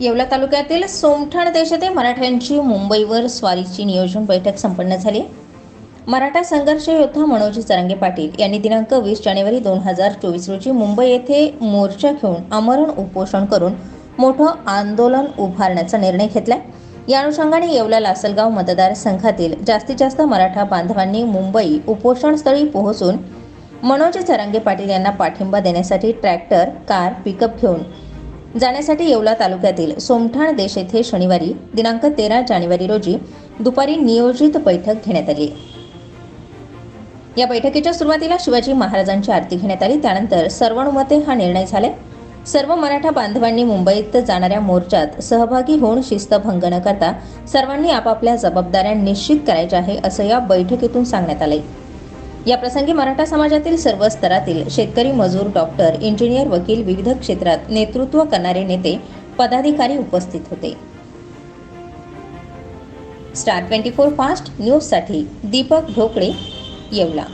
येवला तालुक्यातील सोमठाण देश येथे मराठ्यांची मुंबईवर स्वारीची नियोजन बैठक संपन्न झाली. मराठा संघर्ष योद्धा मनोज चरंगे पाटील यांनी दिनांक वीस जानेवारी दोन हजार चोवीस रोजी मुंबई येथे मोर्चा घेऊन आमरण उपोषण करून मोठं आंदोलन उभारण्याचा निर्णय घेतला या अनुषंगाने येवला लासलगाव मतदारसंघातील जास्तीत जास्त मराठा बांधवांनी मुंबई उपोषणस्थळी पोहोचून मनोज चरंगे पाटील यांना पाठिंबा देण्यासाठी ट्रॅक्टर कार पिकअप घेऊन जाण्यासाठी येवला तालुक्यातील सोमठाण देश येथे शनिवारी दिनांक तेरा जानेवारी रोजी दुपारी नियोजित बैठक घेण्यात आली. या बैठकीच्या सुरुवातीला शिवाजी महाराजांची आरती घेण्यात आली. त्यानंतर सर्वानुमते हा निर्णय झाला. सर्व मराठा बांधवांनी मुंबईत जाणाऱ्या मोर्चात सहभागी होऊन शिस्तभंग न करता सर्वांनी आपापल्या जबाबदाऱ्या निश्चित करायच्या आहे असं या बैठकीतून सांगण्यात आलंय. या प्रसंगी मराठा समाजातील सर्व स्तरातील शेतकरी मजूर डॉक्टर इंजिनियर वकील विविध क्षेत्रात नेतृत्व करणारे नेते पदाधिकारी उपस्थित होते. स्टार ट्वेंटी फोर फास्ट न्यूजसाठी दीपक ढोकळे येवला.